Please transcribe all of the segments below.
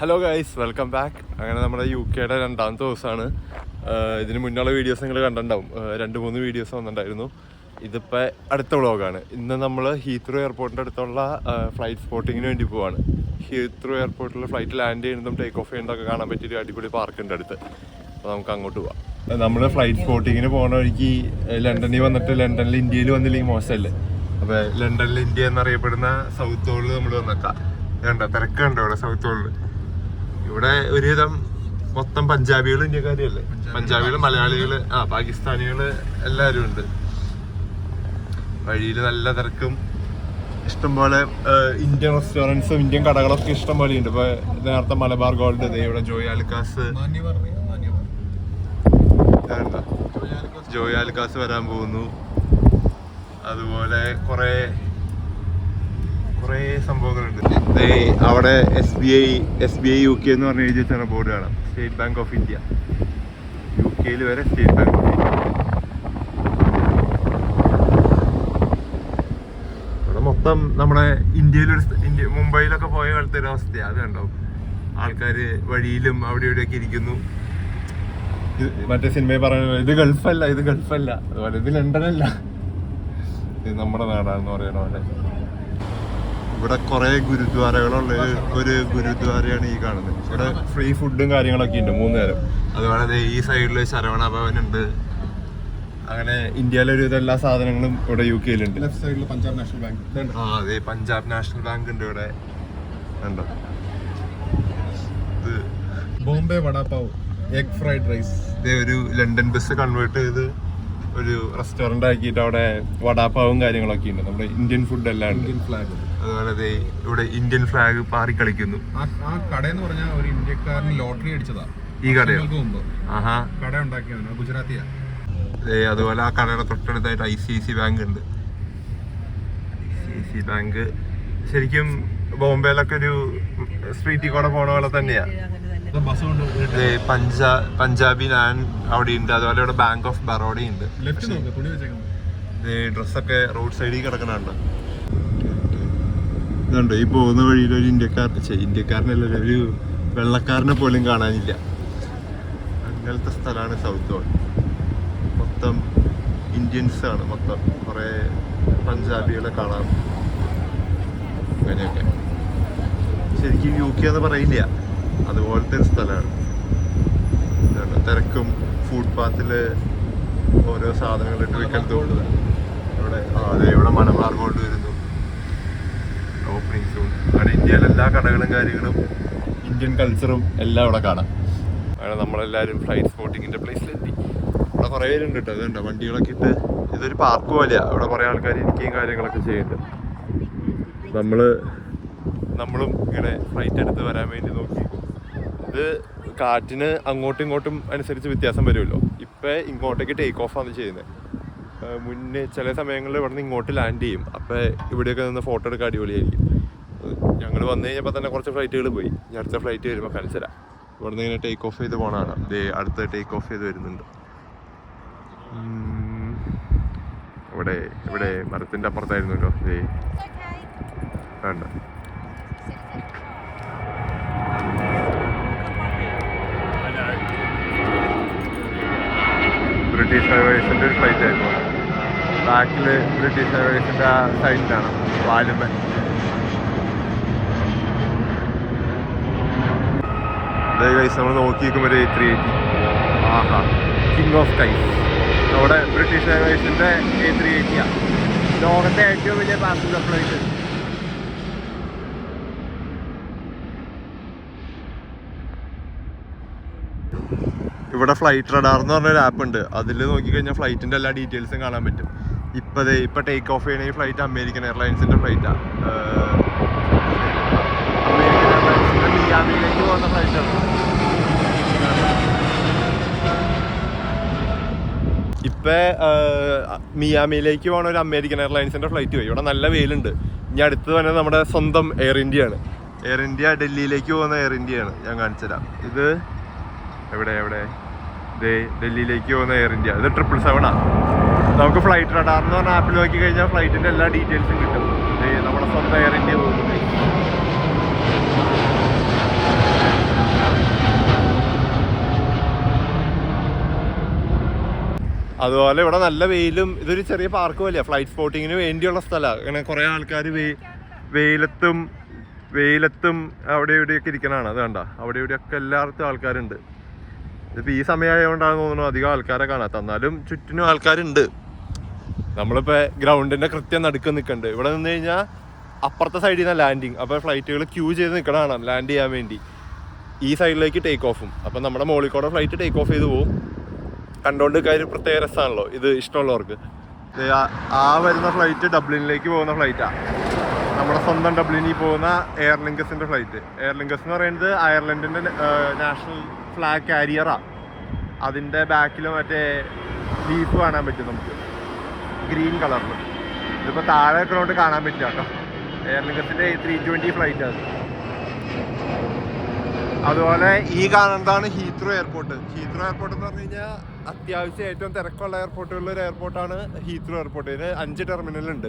Hello guys welcome back അങ്ങനെ നമ്മുടെ U കെയുടെ രണ്ടാമത്തെ ദിവസമാണ്. ഇതിന് മുന്നുള്ള വീഡിയോസ് നിങ്ങൾ കണ്ടിട്ടുണ്ടാവും. രണ്ട് മൂന്ന് വീഡിയോസ് വന്നിട്ടുണ്ടായിരുന്നു. ഇതിപ്പോൾ അടുത്ത വ്ളോഗാണ് ഇന്ന് നമ്മൾ ഹീത്രോ എയർപോർട്ടിന്റെ അടുത്തുള്ള ഫ്ലൈറ്റ് സ്പോട്ടിങ്ങിന് വേണ്ടി പോവാണ്. ഹീത്രോ എയർപോർട്ടിൽ ഫ്ലൈറ്റ് ലാൻഡ് ചെയ്യുന്നതും ടേക്ക് ഓഫ് ചെയ്യുന്നതൊക്കെ കാണാൻ പറ്റിയൊരു അടിപൊളി പാർക്കുണ്ട് അടുത്ത്. അപ്പോൾ നമുക്ക് അങ്ങോട്ട് പോവാം. നമ്മൾ ഫ്ലൈറ്റ് സ്പോട്ടിങ്ങിന് പോകുന്ന വഴിക്ക് ലണ്ടനിൽ വന്നിട്ട് ലണ്ടനിൽ ഇന്ത്യയിൽ വന്നില്ലെങ്കിൽ മോശമല്ലേ അപ്പോൾ ലണ്ടനിൽ ഇന്ത്യ എന്നറിയപ്പെടുന്ന സൗത്ത് ഹോളിൽ നമ്മൾ വന്നേക്കാം. കണ്ടോ? തിരക്കുണ്ടോ ഇവിടെ സൗത്ത് ഹോളിൽ ഇവിടെ ഒരുവിധം മൊത്തം പഞ്ചാബികൾ ഇന്ത്യക്കാരല്ലേ പഞ്ചാബികൾ മലയാളികൾ ആ പാകിസ്ഥാനികൾ എല്ലാരും ഉണ്ട്. വഴിയിൽ നല്ല തിരക്കും. ഇഷ്ടംപോലെ ഇന്ത്യൻ റെസ്റ്റോറൻസും ഇന്ത്യൻ കടകളൊക്കെ ഇഷ്ടംപോലെ ഉണ്ട്. ഇപ്പൊ നേരത്തെ മലബാർ ഗോൾഡ് ഇവിടെ ജോയ് ആൽക്കാസ്. ജോയ് ആൽക്കാസ് വരാൻ പോകുന്നു. അതുപോലെ കുറെ കുറെ സംഭവങ്ങളുണ്ട്. അവിടെ S B I S B I U K എന്ന് പറഞ്ഞ് എഴുതി വെച്ചാണ് ബോർഡ് കാണാം state bank of India U കെയിൽ വരെ സ്റ്റേറ്റ് ബാങ്ക് ഓഫ് ഇന്ത്യ ഇവിടെ മൊത്തം നമ്മുടെ ഇന്ത്യയിലൊരു ഇന്ത്യ മുംബൈയിലൊക്കെ പോയ കാലത്തെ ഒരു അവസ്ഥയാണ് അത് കണ്ടോ? ആൾക്കാർ വഴിയിലും അവിടെ ഇവിടെയൊക്കെ ഇരിക്കുന്നു. മറ്റേ സിനിമയിൽ പറയുന്നത് ഇത് ഗൾഫല്ല ഇത് ഗൾഫല്ല. അതുപോലെ ഇത് ലണ്ടനല്ല. ഇത് നമ്മുടെ നാടാണെന്ന് പറയണ പോലെ. ഇവിടെ കുറെ ഗുരുദ്വാരകളുള്ള ഒരു- ഗുരുദ്വാരയാണ് ഈ കാണുന്നത്. ഇവിടെ ഫ്രീ ഫുഡും കാര്യങ്ങളൊക്കെ ഉണ്ട് മൂന്ന് നേരം അതുപോലെ ഈ സൈഡിൽ ശരവണ ഭവൻ ഉണ്ട്. അങ്ങനെ ഇന്ത്യയിലെ ഒരു എല്ലാ സാധനങ്ങളും ഇവിടെ യു കെയിലുണ്ട് ലെഫ്റ്റ് സൈഡിൽ പഞ്ചാബ് നാഷണൽ ബാങ്ക് ആ അതെ പഞ്ചാബ് നാഷണൽ ബാങ്ക് ഉണ്ട് ഇവിടെ. ഉണ്ടോ Bombay vada pav egg fried rice ഇതേ ഒരു ലണ്ടൻ ബസ് കൺവേർട്ട് ചെയ്ത് ഒരു റെസ്റ്റോറന്റ് ആക്കിയിട്ട് അവിടെ വടാപ്പാവും കാര്യങ്ങളൊക്കെ ഉണ്ട്. നമ്മുടെ ഇന്ത്യൻ ഫുഡ് എല്ലാം ഉണ്ട്. ഇന്ത്യൻ ഫ്ലാഗ് അതുപോലെ ഇവിടെ ഇന്ത്യൻ ഫ്ലാഗ് പാറി കളിക്കുന്നു. ആ കട എന്ന് പറഞ്ഞാൽ ഒരു ഇന്ത്യക്കാരന് ലോട്ടറി അടിച്ചതാ. ഈ കടയോ? ആഹാ. കട ഉണ്ടാക്കിയവന് ഗുജറാത്തിയാ. അതുപോലെ ആ കടയുടെ തൊട്ടടുത്തായിട്ട് I C I C bank ഉണ്ട്. I C I C bank ശരിക്കും ബോംബെയിലൊക്കെ ഒരു സ്ട്രീറ്റിൽ കൂടെ പോണ പോലെ തന്നെയാ. പഞ്ചാബി നാൻ അവിടെ ഉണ്ട്. അതുപോലെ ഇവിടെ ബാങ്ക് ഓഫ് ബറോഡ ഉണ്ട്. ഡ്രസ്സൊക്കെ റോഡ് സൈഡിൽ കിടക്കണുണ്ട്. ഇതുണ്ട് ഈ പോകുന്ന വഴിയിൽ ഒരു ഇന്ത്യക്കാർ ഇന്ത്യക്കാരനല്ല ഒരു വെള്ളക്കാരനെ പോലും കാണാനില്ല. അങ്ങനത്തെ സ്ഥലമാണ് സൗത്ത് ഗോൾ മൊത്തം ഇന്ത്യൻസ് ആണ് മൊത്തം. കുറേ പഞ്ചാബികളെ കാണാം. അങ്ങനെയൊക്കെ. ശരിക്കും യു കെ എന്ന് പറയില്ല. അതുപോലത്തെ ഒരു സ്ഥലമാണ്. തിരക്കും ഫുട്പാത്തിൽ ഓരോ സാധനങ്ങൾ ഇട്ട് വിൽക്കാൻ തോന്നുന്നത് ഇവിടെ അതെ ഇവിടെ മലബാർ കൊണ്ട് വരുന്നു. ഓപ്പണിംഗ് സൂൺ അവിടെ ഇന്ത്യയിലെ എല്ലാ കടകളും കാര്യങ്ങളും ഇന്ത്യൻ കൾച്ചറും എല്ലാം ഇവിടെ കാണാം. അങ്ങനെ നമ്മളെല്ലാവരും ഫ്ലൈറ്റ് സ്പോട്ടിങ്ങിന്റെ പ്ലേസിലെത്തി ഇവിടെ കുറേ പേരുണ്ട് കേട്ടോ അതുണ്ട് വണ്ടികളൊക്കെ ഇട്ട് ഇതൊരു പാർക്ക് പോലെയാണ് അവിടെ കുറേ ആൾക്കാർ ഇരിക്കുകയും കാര്യങ്ങളൊക്കെ ചെയ്യുന്നുണ്ട്. നമ്മൾ നമ്മളും ഇങ്ങനെ ഫ്ലൈറ്റ് എടുത്ത് വരാൻ വേണ്ടി നോക്കി. ഇത് കാറ്റിന് അങ്ങോട്ടും ഇങ്ങോട്ടും അനുസരിച്ച് വ്യത്യാസം വരുമല്ലോ. ഇപ്പം ഇങ്ങോട്ടേക്ക് ടേക്ക് ഓഫാണ് ചെയ്യുന്നത് മുന്നേ ചില സമയങ്ങളിൽ ഇവിടെ നിന്ന് ഇങ്ങോട്ട് ലാൻഡ് ചെയ്യും. അപ്പം ഇവിടെയൊക്കെ നിന്ന് ഫോട്ടോ എടുക്കാൻ അടിപൊളിയായിരിക്കും. ഞങ്ങൾ വന്നു കഴിഞ്ഞപ്പോൾ തന്നെ കുറച്ച് ഫ്ലൈറ്റുകൾ പോയി. ഇനി അടുത്ത ഫ്ലൈറ്റ് വരുമ്പോൾ കാണിച്ചു തരാം. ഇവിടെ നിന്ന് ഇങ്ങനെ ടേക്ക് ഓഫ് ചെയ്ത് പോകണതാണ് ദേ അടുത്ത ടേക്ക് ഓഫ് ചെയ്ത് വരുന്നുണ്ട്. ഇവിടെ ഇവിടെ മരത്തിന്റെ അപ്പുറത്തായിരുന്നല്ലോ. ദേ വേണ്ട ബ്രിട്ടീഷ് എയർവേസിന്റെ ഒരു ഫ്ലൈറ്റ് ആയിരുന്നു. ബാക്കിൽ ബ്രിട്ടീഷ് എയർവേസിന്റെ ആ സൈഡിലാണ് വാലുമൻ കൈസ് നമ്മൾ നോക്കി നിൽക്കുമ്പോൾ ഒരു ത്രീ എയ്റ്റി ആഹാ കിങ് ഓഫ് കൈസ് നമ്മുടെ ബ്രിട്ടീഷ് എയർവേസിന്റെ എ ത്രീ എയ്റ്റിയാണ് ലോകത്തെ ഏറ്റവും വലിയ പാസഞ്ചർ ഫ്ലൈറ്റ് ഇവിടെ ഫ്ലൈറ്റ് റഡാർ എന്ന് പറഞ്ഞൊരു ആപ്പ് ഉണ്ട്. അതിൽ നോക്കിക്കഴിഞ്ഞാൽ ഫ്ലൈറ്റിന്റെ എല്ലാ ഡീറ്റെയിൽസും കാണാൻ പറ്റും. ഇപ്പം ഇപ്പം ടേക്ക് ഓഫ് ചെയ്യണ ഈ ഫ്ലൈറ്റ് അമേരിക്കൻ എയർലൈൻസിന്റെ ഫ്ലൈറ്റാണ് അമേരിക്കൻ എയർലൈൻസിന്റെ മിയാമിയിലേക്ക് പോകുന്ന ഫ്ലൈറ്റാണ് ഇപ്പം മിയാമിയിലേക്ക് പോകണ ഒരു അമേരിക്കൻ എയർലൈൻസിന്റെ ഫ്ലൈറ്റ് പോയി. ഇവിടെ നല്ല വെയിലുണ്ട്. ഇനി അടുത്ത് തന്നെ നമ്മുടെ സ്വന്തം എയർ ഇന്ത്യയാണ് എയർ ഇന്ത്യ ഡൽഹിയിലേക്ക് പോകുന്ന എയർ ഇന്ത്യയാണ് ഞാൻ കാണിച്ചുതരാം. ഇത് എവിടെ എവിടെ? ദേ ഡൽഹിയിലേക്ക് പോകുന്ന എയർ ഇന്ത്യ ഇത് ട്രിപ്പിൾ സെവനാണ് നമുക്ക് ഫ്ലൈറ്റ് റഡാർ എന്ന് പറഞ്ഞ ആപ്പിൽ നോക്കി കഴിഞ്ഞാൽ ഫ്ലൈറ്റിന്റെ എല്ലാ ഡീറ്റെയിൽസും കിട്ടും. ദേ നമ്മുടെ സ്വന്തം എയർ ഇന്ത്യ പോകുന്നത്. അതുപോലെ ഇവിടെ നല്ല വെയിലും ഇതൊരു ചെറിയ പാർക്ക് പോലെയാണ് ഫ്ലൈറ്റ് സ്പോട്ടിങ്ങിന് വേണ്ടിയുള്ള സ്ഥലമാണ് ഇങ്ങനെ കുറേ ആൾക്കാർ വെയിലത്തും വെയിലത്തും അവിടെ ഇവിടെയൊക്കെ ഇരിക്കണതാണ് അത് വേണ്ട അവിടെ ഇവിടെയൊക്കെ എല്ലായിടത്തും ആൾക്കാരുണ്ട്. ഇതിപ്പോൾ ഈ സമയമായതുകൊണ്ടാണ് തോന്നുന്നു അധികം ആൾക്കാരെ കാണാത്ത. എന്നാലും ചുറ്റിനും ആൾക്കാരുണ്ട്. നമ്മളിപ്പോൾ ഗ്രൗണ്ടിന്റെ കൃത്യം നടുക്ക് നിൽക്കുന്നുണ്ട് ഇവിടെ നിന്ന് കഴിഞ്ഞാൽ അപ്പുറത്തെ സൈഡിൽ നിന്നാണ് ലാൻഡിങ് അപ്പോൾ ഫ്ലൈറ്റുകൾ ക്യൂ ചെയ്ത് നിൽക്കണതാണ് ലാൻഡ് ചെയ്യാൻ വേണ്ടി. ഈ സൈഡിലേക്ക് ടേക്ക് ഓഫും അപ്പം നമ്മുടെ മോളിൽ കൂടെ ഫ്ലൈറ്റ് ടേക്ക് ഓഫ് ചെയ്ത് പോകും കണ്ടോണ്ട് കാര്യം പ്രത്യേക രസമാണല്ലോ ഇത് ഇഷ്ടമുള്ളവർക്ക്. ആ- വരുന്ന ഫ്ലൈറ്റ് ഡബ്ലിനിലേക്ക് പോകുന്ന ഫ്ലൈറ്റാണ് നമ്മുടെ സ്വന്തം ഡബ്ലിനിൽ പോകുന്ന എയർ ലിങ്കസിന്റെ ഫ്ലൈറ്റ് എയർ ലിങ്കസ് എന്ന് പറയുന്നത് അയർലൻഡിന്റെ നാഷണൽ ഫ്ലാഗ് കാരിയറാണ് അതിന്റെ ബാക്കിൽ മറ്റേ ലീഫ് കാണാൻ പറ്റും നമുക്ക്. ഗ്രീൻ കളറിൽ ഇതിപ്പോൾ താഴെ നിൽക്കണോണ്ട് കാണാൻ പറ്റില്ല കേട്ടോ. എയർ ത്രീ ട്വന്റി ഫ്ലൈറ്റ് അത് അതുപോലെ ഈ കാണുന്നതാണ് ഹീത്രോ എയർപോർട്ട് ഹീത്രോ എയർപോർട്ട് എന്ന് പറഞ്ഞു കഴിഞ്ഞാൽ അത്യാവശ്യം ഏറ്റവും തിരക്കുള്ള എയർപോർട്ടുകളിൽ ഒരു എയർപോർട്ടാണ് ഹീത്രോ എയർപോർട്ട് ഇതിന് അഞ്ച് ടെർമിനൽ ഉണ്ട്.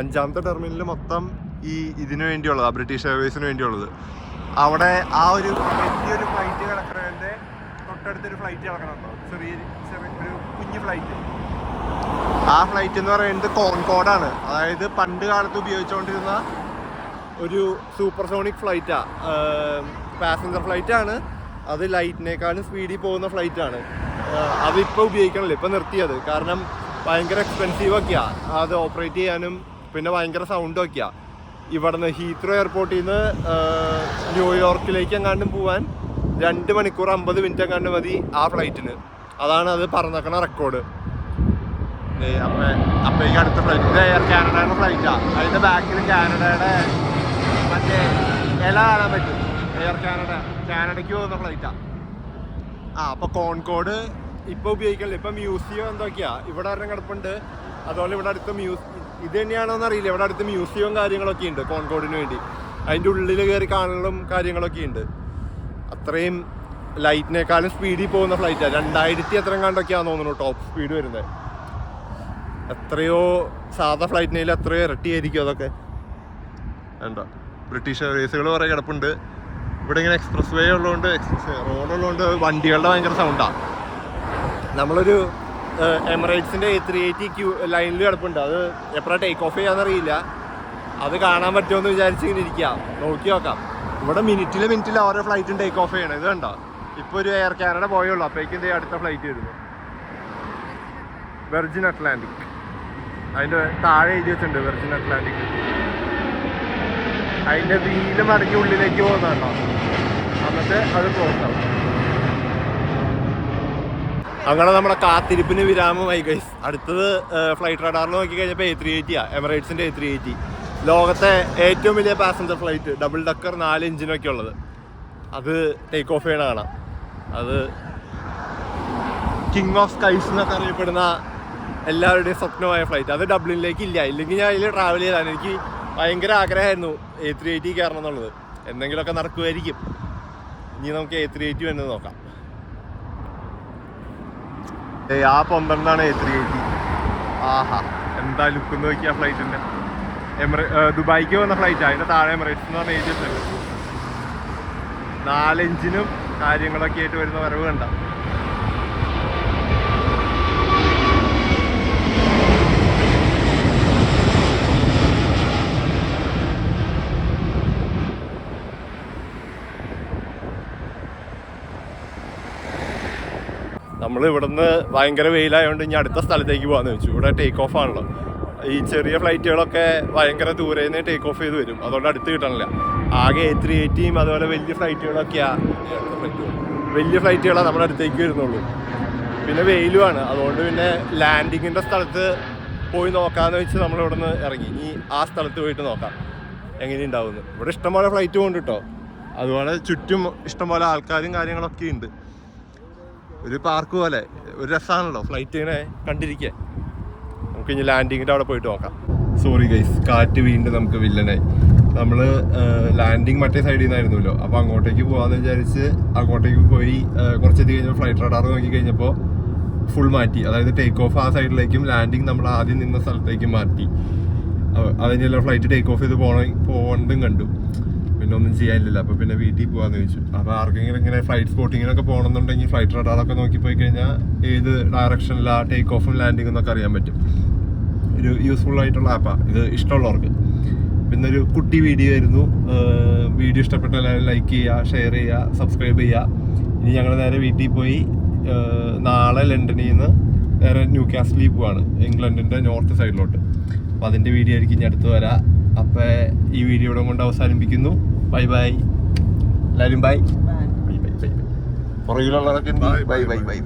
അഞ്ചാമത്തെ ടെർമിനൽ മൊത്തം ഈ ഇതിനു വേണ്ടിയുള്ളതാണ് ബ്രിട്ടീഷ് എയർവേസിന് വേണ്ടിയുള്ളത്. അവിടെ ആ ഒരു വലിയൊരു ഫ്ലൈറ്റ് കിടക്കുന്നതിന്റെ തൊട്ടടുത്തൊരു ഫ്ലൈറ്റ് കിടക്കണുണ്ടോ ചെറിയ ചെറിയ ഒരു കുഞ്ഞു ഫ്ലൈറ്റ് ആ ഫ്ലൈറ്റ് എന്ന് പറയുന്നത് കോൺകോഡാണ് അതായത് പണ്ട് കാലത്ത് ഉപയോഗിച്ചുകൊണ്ടിരുന്ന ഒരു സൂപ്പർസോണിക് ഫ്ലൈറ്റാ പാസഞ്ചർ ഫ്ലൈറ്റ് ആണ്. അത് ലൈറ്റിനേക്കാളും സ്പീഡിൽ പോകുന്ന ഫ്ലൈറ്റ് ആണ്. അതിപ്പോൾ ഉപയോഗിക്കണില്ല. ഇപ്പം നിർത്തിയത്. കാരണം ഭയങ്കര എക്സ്പെൻസീവ് ഒക്കെയാണ് അത് ഓപ്പറേറ്റ് ചെയ്യാനും പിന്നെ ഭയങ്കര സൗണ്ടും ഇവിടുന്ന് ഹീത്രോ എയർപോർട്ടിൽ നിന്ന് ന്യൂയോർക്കിലേക്ക് എങ്ങാണ്ടും പോവാൻ രണ്ട് മണിക്കൂർ അമ്പത് മിനിറ്റ് എങ്ങാണ്ട് മതി ആ ഫ്ലൈറ്റിന് അതാണ് അത് പറഞ്ഞേക്കണ റെക്കോർഡ് അപ്പൊ ഈ അടുത്ത ഫ്ലൈറ്റ് എയർ കാനഡയുടെ ഫ്ലൈറ്റാണ് അതിന്റെ ബാക്കിൽ കാനഡയുടെ മറ്റേ ഇല കാണാൻ പറ്റും. എയർ കാനഡ കാനഡയ്ക്ക് പോകുന്ന ഫ്ലൈറ്റാ ആ. അപ്പൊ കോൺകോഡ് ഇപ്പൊ ഉപയോഗിക്കണില്ല. ഇപ്പൊ മ്യൂസിയം എന്തൊക്കെയാ? ഇവിടെ ഒരെണ്ണം കിടപ്പുണ്ട്. അതുപോലെ ഇവിടെ അടുത്ത് മ്യൂസ് ഇത് തന്നെയാണോന്ന് അറിയില്ല. ഇവിടെ അടുത്ത് മ്യൂസിയവും കാര്യങ്ങളൊക്കെ ഉണ്ട് കോൺകോടിന് വേണ്ടി. അതിന്റെ ഉള്ളിൽ കയറി കാണലും കാര്യങ്ങളൊക്കെ ഉണ്ട്. അത്രയും ലൈറ്റിനേക്കാളും സ്പീഡിൽ പോകുന്ന ഫ്ലൈറ്റാണ് രണ്ടായിരത്തി എത്ര കണ്ടൊക്കെയാണെന്ന് തോന്നുന്നു ടോപ്പ് സ്പീഡ് വരുന്നത് എത്രയോ സാധാ ഫ്ലൈറ്റിനെ എത്രയോ ഇരട്ടിയായിരിക്കും അതൊക്കെ. വേണ്ട ബ്രിട്ടീഷ് എയർവേസുകൾ കുറേ കിടപ്പുണ്ട്. ഇവിടെ ഇങ്ങനെ എക്സ്പ്രസ് വേ ഉള്ളതുകൊണ്ട് എക്സ്പ്രസ് വേ റോഡുള്ളതുകൊണ്ട് വണ്ടികളുടെ ഭയങ്കര സൗണ്ടാണ് നമ്മളൊരു എമിറേറ്റ്സിന്റെ ത്രീ എയ്റ്റി ക്യൂ ലൈനിൽ കിടപ്പുണ്ട്. അത് എപ്പോഴാണ് ടേക്ക് ഓഫ് ചെയ്യാന്നറിയില്ല. അത് കാണാൻ പറ്റുമെന്ന് വിചാരിച്ച് ഇങ്ങനെ ഇരിക്കുക നോക്കി നോക്കാം. ഇവിടെ മിനിറ്റിൽ മിനിറ്റിൽ ഓരോ ഫ്ലൈറ്റും ടേക്ക് ഓഫ് ചെയ്യണം. ഇത് കണ്ടോ? ഇപ്പോൾ ഒരു എയർ കാനഡ പോയുള്ളൂ അപ്പോഴേക്കും ദേ അടുത്ത ഫ്ലൈറ്റ് വരുന്നു. വെർജിൻ അറ്റ്ലാന്റിക് അതിന്റെ താഴെ എഴുതി വെച്ചിട്ടുണ്ട് വെർജിൻ അറ്റ്ലാന്റിക് അതിന്റെ വീൽ മടക്കി ഉള്ളിലേക്ക് പോകുന്നതാണോ എന്നിട്ട് അത് ആവും. അങ്ങനെ നമ്മുടെ കാത്തിരിപ്പിന് വിരാമമായി ഗൈസ് അടുത്തത് ഫ്ലൈറ്റ് റഡാറിൽ നോക്കി കഴിഞ്ഞപ്പോൾ എ ത്രീ എയ്റ്റിയാ എമറേറ്റ്സിന്റെ എ ത്രീ എയ്റ്റി ലോകത്തെ ഏറ്റവും വലിയ പാസഞ്ചർ ഫ്ലൈറ്റ് ഡബിൾ ഡക്കർ നാല് എഞ്ചിനൊക്കെ ഉള്ളത്. അത് ടേക്ക് ഓഫ് ചെയ്യണ കാണാം. അത് കിങ് ഓഫ് സ്കൈസ് എന്നൊക്കെ അറിയപ്പെടുന്ന എല്ലാവരുടെയും സ്വപ്നമായ ഫ്ലൈറ്റ് അത് ഡബ്ലിനിലേക്ക് ഇല്ല. ഇല്ലെങ്കിൽ ഞാൻ അതിൽ ട്രാവൽ ചെയ്താണ് എനിക്ക് ഭയങ്കര ആഗ്രഹമായിരുന്നു എ ത്രീ എയ്റ്റി കയറണം എന്നുള്ളത്. എന്തെങ്കിലുമൊക്കെ നടക്കുമായിരിക്കും ഇനി നമുക്ക് എ ത്രീ എയ്റ്റി വേണ്ടത് നോക്കാം. ആ പന്ത്രണ്ടാണ് എ ത്രീ എയ്റ്റി ആഹാ എന്താ ലുക്ക് നോക്കി ആ ഫ്ലൈറ്റിന്റെ എമിറേ ദുബായിക്ക് വന്ന ഫ്ലൈറ്റ് അതിന്റെ താഴെ എമറേറ്റ്സ് എന്ന് പറഞ്ഞ എഴുതി നാലഞ്ചിനും കാര്യങ്ങളൊക്കെ ആയിട്ട് വരുന്ന വരവ് കണ്ട? നമ്മൾ ഇവിടുന്ന് ഭയങ്കര വെയിലായതുകൊണ്ട് ഇനി അടുത്ത സ്ഥലത്തേക്ക് പോകാന്ന് വെച്ചു. ഇവിടെ ടേക്ക് ഓഫ് ആണല്ലോ. ഈ ചെറിയ ഫ്ലൈറ്റുകളൊക്കെ ഭയങ്കര ദൂരെ നിന്ന് ടേക്ക് ഓഫ് ചെയ്ത് വരും. അതുകൊണ്ട് അടുത്ത് കിട്ടണില്ല. ആകെ എ ത്രീ എയ്റ്റിയും അതുപോലെ വലിയ ഫ്ലൈറ്റുകളൊക്കെയാ വലിയ ഫ്ലൈറ്റുകളാണ് നമ്മുടെ അടുത്തേക്ക് വരുന്നുള്ളൂ. പിന്നെ വെയിലുമാണ്. അതുകൊണ്ട് പിന്നെ ലാൻഡിങ്ങിന്റെ സ്ഥലത്ത് പോയി നോക്കാമെന്ന് വെച്ച് നമ്മൾ ഇവിടെ നിന്ന് ഇറങ്ങി. ഇനി ആ സ്ഥലത്ത് പോയിട്ട് നോക്കാം. എങ്ങനെയുണ്ടാവുന്നു. ഇവിടെ ഇഷ്ടംപോലെ ഫ്ലൈറ്റ് പോകുന്നുണ്ട് കേട്ടോ അതുപോലെ ചുറ്റും ഇഷ്ടംപോലെ ആൾക്കാരും കാര്യങ്ങളൊക്കെ ഉണ്ട്. ഒരു പാർക്ക് പോലെ ഒരു രസമാണല്ലോ ഫ്ലൈറ്റ് ഇങ്ങനെ കണ്ടിരിക്കുക നമുക്ക് ഇനി ലാൻഡിങ്ങിന്റെ അവിടെ പോയിട്ട് നോക്കാം. സോറി ഗൈസ് കാറ്റ് വീണ്ടും നമുക്ക് വില്ലനായി നമ്മൾ ലാൻഡിങ് മറ്റേ സൈഡിൽ നിന്നായിരുന്നല്ലോ അപ്പോൾ അങ്ങോട്ടേക്ക് പോകാമെന്ന് വിചാരിച്ച് അങ്ങോട്ടേക്ക് പോയി കുറച്ചെത്തി കുറച്ചത് കഴിഞ്ഞപ്പോൾ ഫ്ലൈറ്റ് റഡാർ നോക്കി കഴിഞ്ഞപ്പോൾ ഫുൾ മാറ്റി. അതായത് ടേക്ക് ഓഫ് ആ സൈഡിലേക്കും ലാൻഡിങ് നമ്മൾ ആദ്യം നിന്ന സ്ഥലത്തേക്കും മാറ്റി. അതിനുള്ള ഫ്ലൈറ്റ് ടേക്ക് ഓഫ് ചെയ്ത് പോകണം പോകേണ്ടതും കണ്ടു. പിന്നെ ഒന്നും ചെയ്യാനില്ല അപ്പോൾ പിന്നെ വീട്ടിൽ പോവാന്ന് ചോദിച്ചു. അപ്പോൾ ആർക്കെങ്കിലും ഇങ്ങനെ ഫ്ലൈറ്റ് സ്പോട്ടിങ്ങിനൊക്കെ പോകണമെന്നുണ്ടെങ്കിൽ ഫ്ലൈറ്റ് റഡാറൊക്കെ നോക്കി പോയി കഴിഞ്ഞാൽ ഏത് ഡയറക്ഷനിലാ ടേക്ക് ഓഫും ലാൻഡിംഗ് എന്നൊക്കെ അറിയാൻ പറ്റും. ഒരു യൂസ്ഫുൾ ആയിട്ടുള്ള ആപ്പാണ് ഇത് ഇഷ്ടമുള്ളവർക്ക്. പിന്നെ ഒരു കുട്ടി വീഡിയോ ആയിരുന്നു. വീഡിയോ ഇഷ്ടപ്പെട്ട എല്ലാവരും ലൈക്ക് ചെയ്യുക ഷെയർ ചെയ്യുക സബ്സ്ക്രൈബ് ചെയ്യുക. ഇനി ഞങ്ങൾ നേരെ വീട്ടിൽ പോയി നാളെ ലണ്ടനിൽ നിന്ന് നേരെ ന്യൂ കാസ്റ്റിലിൽ പോവാണ് ഇംഗ്ലണ്ടിന്റെ നോർത്ത് സൈഡിലോട്ട് അപ്പോൾ അതിന്റെ വീഡിയോ ആയിരിക്കും ഇനി അടുത്ത് വരാം. അപ്പോൾ ഈ വീഡിയോയുടെ കൊണ്ട് അവസാനിപ്പിക്കുന്നു. ബൈ ബൈ എല്ലാവരും bye Bye. Bye bye bye പുറകിലുള്ളവരൊക്കെ Bye, bye bye, bye bye. Bye